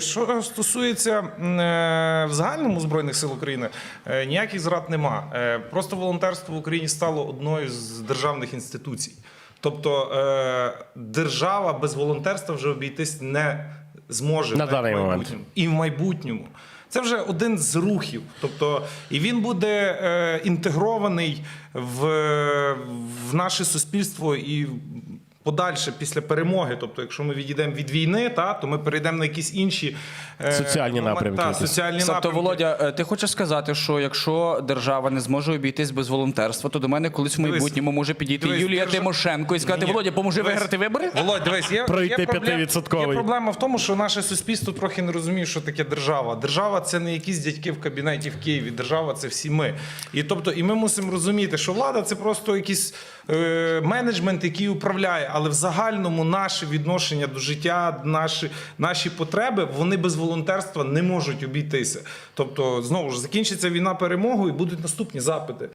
Що стосується е, в загальному збройних сил України, е, ніяких зрад нема. Е, Просто волонтерство в Україні стало одною з державних інституцій. Тобто держава без волонтерства вже обійтись не зможе На даний в момент. і в майбутньому. Це вже один з рухів. Тобто, і він буде е, інтегрований в, в наше суспільство і подальше після перемоги. Тобто, якщо ми відійдемо від війни, та, то ми перейдемо на якісь інші е, Соціальні момен- напрямки Та, якісь. соціальні Тобто, напрямки. Володя, е, ти хочеш сказати, що якщо держава не зможе обійтись без волонтерства, то до мене колись в Дивись, майбутньому може підійти дивись, Юлія держа- Тимошенко і сказати: Ні-ні. Володя, поможи Дивись, виграти вибори? Володь, дивись, є, Пройти є, п'ятивідсотковий. є проблема в тому, що наше суспільство трохи не розуміє, що таке держава. Держава це не якісь дядьки в кабінеті в Києві. Держава це всі ми. І тобто, і ми мусимо розуміти, що влада це просто якийсь е, менеджмент, який управляє, але в загальному наше відношення до життя, наші, наші потреби, вони без волонтерства не можуть обійтися. Тобто, знову ж закінчиться війна перемогою і будуть наступні запити.